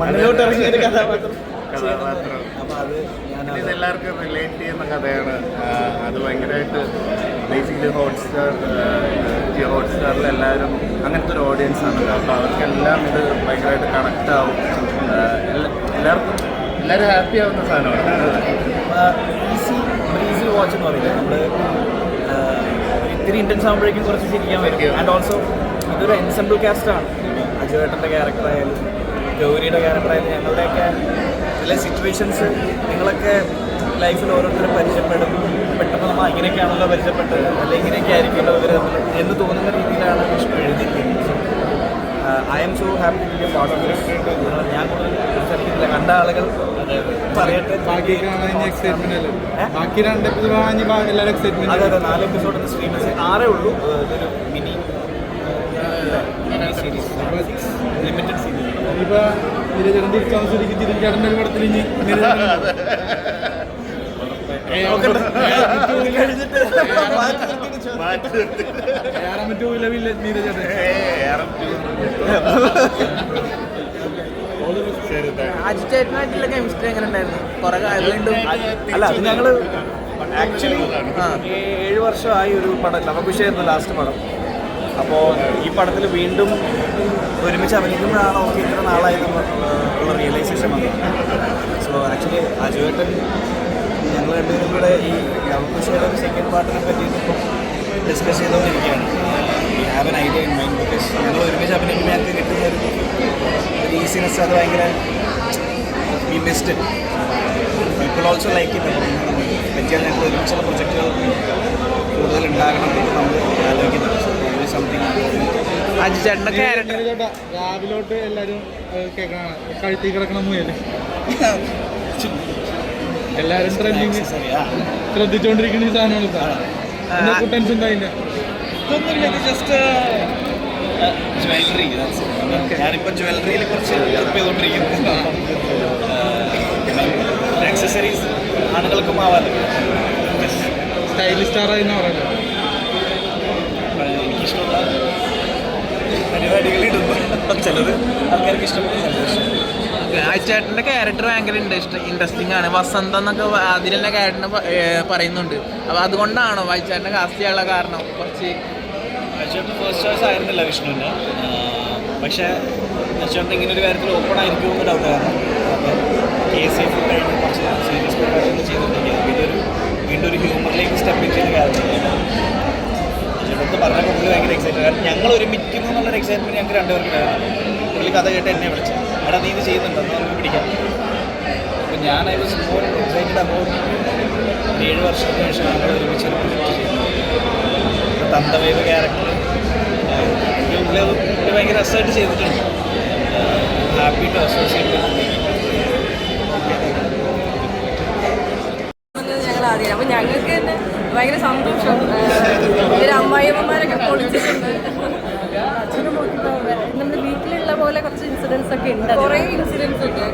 മണ്ണിലോട്ട് ഇറങ്ങിയ ഒരു കഥാപാത്രം. കഥാപാത്രം. അപ്പൊ അത് ഞാൻ ഇത് എല്ലാവർക്കും റിലേറ്റ് ചെയ്യുന്ന കഥയാണ്. അത് ഭയങ്കരമായിട്ട് ബേസിക്കലി ഹോട്ട്സ്റ്റാർ ജിയോ ഹോട്ട്സ്റ്റാറിൽ എല്ലാവരും അങ്ങനത്തെ ഒരു ഓഡിയൻസ് ആണ്. അപ്പോൾ അവർക്കെല്ലാം ഇത് ഭയങ്കരമായിട്ട് കണക്റ്റ് ആവും. എല്ലാവർക്കും എല്ലാവരും ഹാപ്പി ആവുന്ന സാധനമാണ്. ഈസി ബ്രീസി വാച്ച് എന്ന് പറയുന്നത് നമ്മൾ ഇത്തിരി ഇന്റൻസ് ആകുമ്പോഴേക്കും കുറച്ച് ചിരിക്കാൻ വരും. ആൻഡ് ഓൾസോ ഇതൊരു എൻസെമ്പിൾ കാസ്റ്റാണ് അജുവേട്ടന്റെ ക്യാരക്ടറായാലും ഗൗരിയുടെ ക്യാരക്ടറായാലും ഞങ്ങളുടെയൊക്കെ ചില സിറ്റുവേഷൻസ് നിങ്ങളൊക്കെ ലൈഫിൽ ഓരോരുത്തരും പരിചയപ്പെടും. പെട്ടെന്ന് നമ്മൾ ഇങ്ങനെയൊക്കെയാണല്ലോ പരിചയപ്പെട്ടത്. അല്ലെങ്കിൽ ഇങ്ങനെയൊക്കെ ആയിരിക്കുമല്ലോ ഇവർ എന്ന് തോന്നുന്ന രീതിയിലാണ് വിഷ്ണു എഴുതിയിരിക്കുന്നത്. I am so happy to be part of ഞാൻ കൂടുതൽ സംസാരിക്കുന്നില്ല. കണ്ട ആളുകൾ പറയട്ടെ അതെ അതെ. നാല് എപ്പിസോഡ് സ്ട്രീം ആറേ ഉള്ളൂ. അതൊരു ഇതൊരു മിനി സീരീസ് ലിമിറ്റഡ് സീരീസ് നീരജേട്ടൻ കെമിസ്ട്രി എങ്ങനെ ഉണ്ടായിരുന്നു കുറെ വീണ്ടും അല്ല അത് ഞങ്ങൾ ആക്ച്വലി ഏഴ് വർഷമായി ഒരു പടം ലവകുശായിരുന്നു ലാസ്റ്റ് പടം. അപ്പോ ഈ പടത്തിൽ വീണ്ടും ഒരുമിച്ച് അഭിനയിക്കുമ്പോഴാണ് നമുക്ക് ഇത്ര നാളായി ഉള്ള റിയലൈസേഷൻ വന്നത്. സോ ആക്ച്വലി അജുവേട്ടൻ ഞങ്ങൾ രണ്ടുപേരും കൂടെ ഈ ഒരു സെക്കൻഡ് പാർട്ടിനെ പറ്റിയിട്ട് ഇപ്പോൾ ഡിസ്കസ് ചെയ്തുകൊണ്ടിരിക്കുകയാണ്. We have an idea in mind because ഞങ്ങൾ ഒരുമിച്ച് അഭിനയിക്കുമ്പോൾ ഞങ്ങൾക്ക് കിട്ടുന്ന ഒരു ഈസിനെസ് അത് ഭയങ്കര we best people also like it പറ്റിയാൽ ഞങ്ങൾ ഒരുമിച്ചുള്ള പ്രൊജക്റ്റുകൾ കൂടുതൽ ഉണ്ടാകണം എന്ന് നമ്മൾ ആലോചിക്കുന്നുണ്ട് സംതിങ് ക്യാരക്ടർ നീരജേട്ടാ രാവിലോട്ട് എല്ലാരും കേൾക്കണം കഴുത്തി കിടക്കണ മുയൽ. എല്ലാരും ട്രെൻഡിങ് ശ്രദ്ധിച്ചുകൊണ്ടിരിക്കുന്ന ഈ സാധനമാണ് സാർ ടെൻഷൻ ഉണ്ടായില്ല. ജസ്റ്റ് ജ്വല്ലറി ഞാനിപ്പോൾ ജ്വല്ലറിയിൽ കുറച്ച് ഹെൽപ്പ് ചെയ്തുകൊണ്ടിരിക്കുന്നു ആക്സസറീസ് ആണുങ്ങൾക്കും ആവാലോ സ്റ്റൈലിഷ് സ്റ്റാർ ആയിരുന്നു പറയുന്നത്. ഇടുന്നു ചിലത് ആൾക്കാർക്ക് ഇഷ്ടപ്പെട്ട സന്തോഷം ക്യാരക്ടർ ഭയങ്കര ഇൻട്രസ്റ്റിംഗ് ആണ്. വസന്ത എന്നൊക്കെ അതിലെല്ലാം ക്യാരക്ടറിനെ പറയുന്നുണ്ട്. അപ്പൊ അതുകൊണ്ടാണോ അജിച്ചേട്ടനെ കാസ്റ്റ് ചെയ്യാനുള്ള കാരണം? കുറച്ച് അച്ഛന്റെ ഫസ്റ്റ് ചോയ്സ് ആയിരുന്നില്ല വിഷ്ണുവിന്റെ. പക്ഷേ അച്ഛന്റെ ഇങ്ങനെ ഒരു കാര്യത്തിൽ ഓപ്പൺ ആയിരിക്കും എന്ന് ഡൗട്ട് കാരണം അപ്പം കേസ് എഫ് കഴിഞ്ഞ് കുറച്ച് സീരിയസ് കാര്യങ്ങൾ ചെയ്തിട്ടുണ്ടെങ്കിൽ ഒരു വീണ്ടും ഒരു ഹ്യൂമറിലേക്ക് സ്റ്റെപ്പ് ചെയ്ത കാര്യമാണ്. അച്ഛനടുത്ത് പറഞ്ഞപ്പോൾ പുള്ളി ഭയങ്കര എക്സൈറ്റഡ് കാരണം ഞങ്ങൾ ഒരുമിക്കുന്നു എന്നുള്ളൊരു എക്സൈറ്റ്മെന്റ് ഞങ്ങൾക്ക് രണ്ടുപേർക്ക് ഉണ്ടായിരുന്നു പുള്ളി കഥ കേട്ട് എന്നെ വിളിച്ചു എടാ നീ ഇത് ചെയ്യുന്നുണ്ടോ? എന്ന് നമുക്ക് പിടിക്കാം. അപ്പം ഞാൻ ഐ വാസ് എക്സൈറ്റഡ് അബൌട്ട് ഏഴ് വർഷത്തിന് ശേഷം ഞങ്ങൾ ഒരുമിച്ച് ഒരു തന്തവേവ് ക്യാരക്ടർ പുള്ളി ഭയങ്കര രസമായിട്ട് ചെയ്തിട്ടുണ്ട്. ഹാപ്പി ടു അസോസിയേറ്റ് ഞങ്ങൾ അപ്പോൾ ഞങ്ങൾക്ക് തന്നെ ഭയങ്കര സന്തോഷം. ഇവർ അമ്മായിയമ്മമാരൊക്കെ പൊളിച്ചിട്ടുണ്ട്. അച്ഛനും നമ്മുടെ വീട്ടിലുള്ള പോലെ കുറച്ച് ഇൻസിഡൻസ് ഒക്കെ ഉണ്ട് കുറേ ഇൻസിഡൻസ് ഉണ്ട്.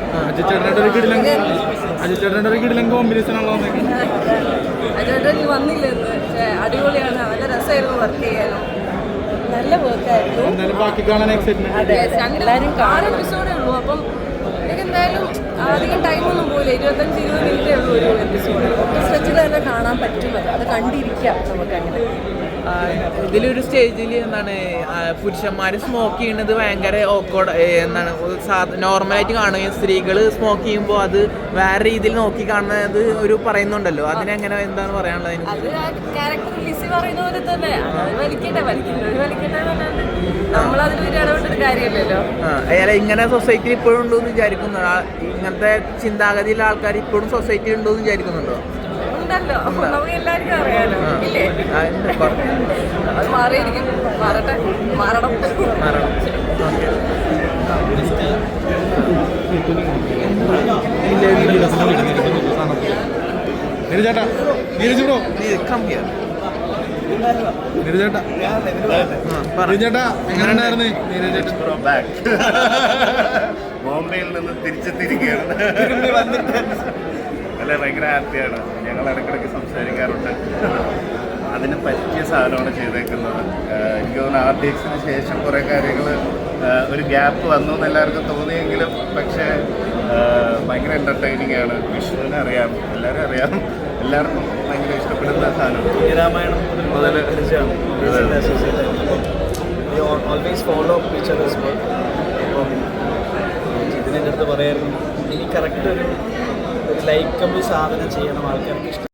അടിപൊളിയാണ്. നല്ല രസമായിരുന്നു വർക്ക് ചെയ്യാനും. നല്ല വർക്കായിരുന്നു എന്തായാലും ബാക്കി കാണാൻ എക്സൈറ്റ്മെന്റ് അതെ എല്ലാവരും ആറ് എപ്പിസോഡേ ഉള്ളൂ. അപ്പം എനിക്ക് എന്തായാലും അധികം ടൈമൊന്നും പോയില്ല ഇരുപത്തഞ്ച് ഇരുപത് മിനിറ്റേ ഉള്ളൂ ഒരു എപ്പിസോഡ് തന്നെ കാണാൻ പറ്റുന്നത്. അത് കണ്ടിരിക്കാം നമുക്ക് അങ്ങനെ ഇതിലൊരു സ്റ്റേജിൽ എന്താണ് പുരുഷന്മാർ സ്മോക്ക് ചെയ്യുന്നത് ഭയങ്കര ഓക്കോട് എന്താണ് നോർമലായിട്ട് കാണുകയും സ്ത്രീകൾ സ്മോക്ക് ചെയ്യുമ്പോൾ അത് വേറെ രീതിയിൽ നോക്കി കാണുന്നത് ഒരു പറയുന്നുണ്ടല്ലോ. അതിനെങ്ങനെ എന്താണ് പറയാനുള്ളത് അയാൾ അയാളെ ഇങ്ങനെ സൊസൈറ്റിയിൽ ഇപ്പോഴും ഉണ്ടോ എന്ന് വിചാരിക്കുന്നുണ്ടോ? ഇങ്ങനത്തെ ചിന്താഗതിയിലുള്ള ആൾക്കാർ ഇപ്പോഴും സൊസൈറ്റി ഉണ്ടോ എന്ന് വിചാരിക്കുന്നുണ്ടോ? ഉണ്ടല്ലോ. നമുക്ക് എല്ലാവർക്കും അറിയാലോ. ഇല്ലേ? അത് മാറിയിരിക്കും. മാറട്ടെ. മാറണം. മാറണം. Okay. Neeraj bro come here നീരജേട്ടാ പറ നീരജേട്ടാ എങ്ങനെ ഉണ്ടായിരുന്നു നീരജേട്ടൻ ബ്രോ ബാക്ക് ബോംബെയിൽ നിന്ന് തിരിച്ചെത്തിയിരിക്കുകയാണ് അല്ല? ഭയങ്കര ഹാപ്പിയാണ് ഞങ്ങൾ ഇടയ്ക്കിടയ്ക്ക് സംസാരിക്കാറുണ്ട്. അതിന് പറ്റിയ സാധനമാണ് ചെയ്തേക്കുന്നത്. എനിക്ക് തോന്നുന്നു ആർ ഡി എക്സിന് ശേഷം കുറേ കാര്യങ്ങൾ ഒരു ഗ്യാപ്പ് വന്നു എന്ന് എല്ലാവർക്കും തോന്നിയെങ്കിലും പക്ഷേ ഭയങ്കര എന്റർടൈനിങ് ആണ്. വിഷ്ണുവിനെ അറിയാം. എല്ലാവരും അറിയാം. എല്ലാവർക്കും ഭയങ്കര ഇഷ്ടപ്പെടുന്ന സാധനം രാമായണം മുതൽ ഓൾവേസ് ഫോളോ പിക്ചർ അപ്പം ഇതിന്റെ അടുത്ത് പറയായിരുന്നു ഇനി കറക്റ്റ് ഒരു ഒരു ലൈക്കബിൾ സാധനം ചെയ്യണം ആൾക്കാർക്ക് ഇഷ്ടം.